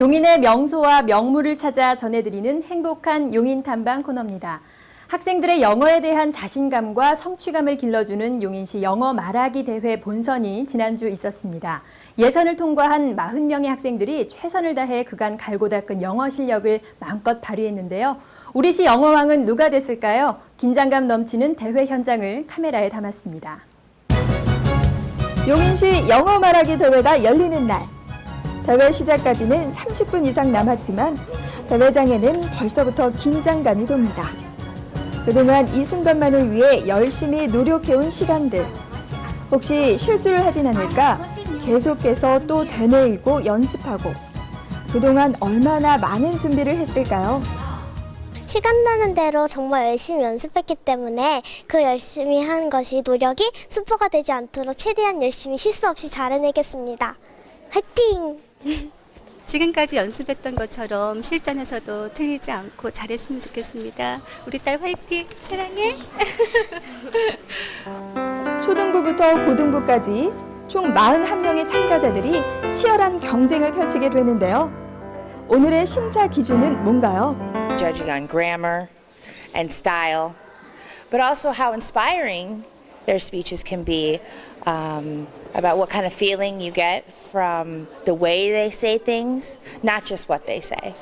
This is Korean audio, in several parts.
용인의 명소와 명물을 찾아 전해드리는 행복한 용인 탐방 코너입니다. 학생들의 영어에 대한 자신감과 성취감을 길러주는 용인시 영어 말하기 대회 본선이 지난주 있었습니다. 예선을 통과한 40명의 학생들이 최선을 다해 그간 갈고 닦은 영어 실력을 마음껏 발휘했는데요. 우리시 영어왕은 누가 됐을까요? 긴장감 넘치는 대회 현장을 카메라에 담았습니다. 용인시 영어 말하기 대회가 열리는 날. 대회 시작까지는 30분 이상 남았지만 대회장에는 벌써부터 긴장감이 돕니다. 그동안 이 순간만을 위해 열심히 노력해온 시간들. 혹시 실수를 하진 않을까 계속해서 또 되뇌이고 연습하고 그동안 얼마나 많은 준비를 했을까요? 시간 나는 대로 정말 열심히 연습했기 때문에 그 열심히 한 것이 노력이 수포가 되지 않도록 최대한 열심히 실수 없이 잘 해내겠습니다. 화이팅! 지금까지 연습했던 것처럼 실전에서도 틀리지 않고 잘했으면 좋겠습니다. 우리 딸 화이팅! 사랑해! 초등부부터 고등부까지 총 41명의 참가자들이 치열한 경쟁을 펼치게 되는데요. 오늘의 심사 기준은 뭔가요? judging on grammar and style, but also how inspiring their speeches can be um, about what kind of feeling you get from the way they say things, not just what they say.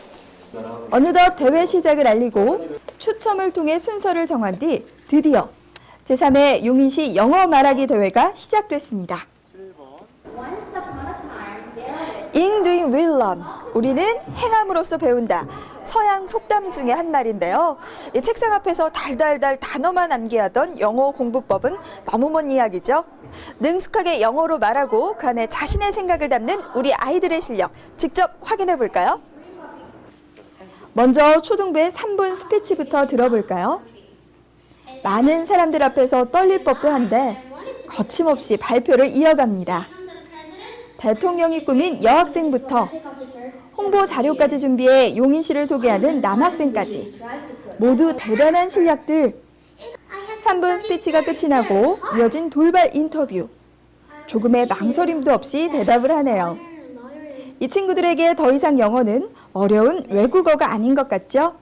어느덧 대회 시작을 알리고 추첨을 통해 순서를 정한 뒤 드디어 제3회 용인시 영어 말하기 대회가 시작됐습니다. In doing will learn. 우리는 행함으로써 배운다. 서양 속담 중에 한 말인데요. 이 책상 앞에서 달달달 단어만 암기하던 영어 공부법은 너무 먼 이야기죠. 능숙하게 영어로 말하고 그 안에 자신의 생각을 담는 우리 아이들의 실력 직접 확인해 볼까요? 먼저 초등부의 3분 스피치부터 들어볼까요? 많은 사람들 앞에서 떨릴 법도 한데 거침없이 발표를 이어갑니다. 대통령이 꾸민 여학생부터 홍보 자료까지 준비해 용인시를 소개하는 남학생까지 모두 대단한 실력들. 3분 스피치가 끝이 나고 이어진 돌발 인터뷰. 조금의 망설임도 없이 대답을 하네요. 이 친구들에게 더 이상 영어는 어려운 외국어가 아닌 것 같죠?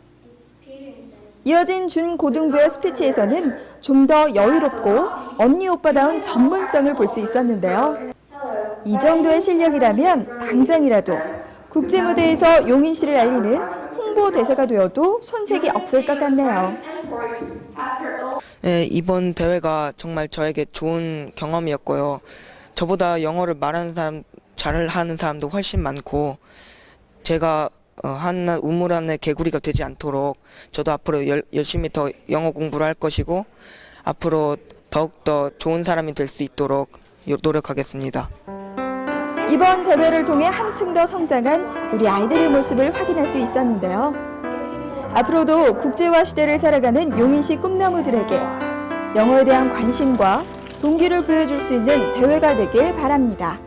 이어진 준고등부의 스피치에서는 좀 더 여유롭고 언니 오빠다운 전문성을 볼 수 있었는데요. 이 정도의 실력이라면 당장이라도 국제 무대에서 용인시를 알리는 홍보 대사가 되어도 손색이 없을 것 같네요. 네, 이번 대회가 정말 저에게 좋은 경험이었고요. 저보다 영어를 말하는 사람, 잘하는 사람도 훨씬 많고, 제가 어, 하나 우물 안의 개구리가 되지 않도록 저도 앞으로 열, 열심히 더 영어 공부를 할 것이고, 앞으로 더욱더 좋은 사람이 될 수 있도록 요- 노력하겠습니다. 이번 대회를 통해 한층 더 성장한 우리 아이들의 모습을 확인할 수 있었는데요. 앞으로도 국제화 시대를 살아가는 용인시 꿈나무들에게 영어에 대한 관심과 동기를 보여줄 수 있는 대회가 되길 바랍니다.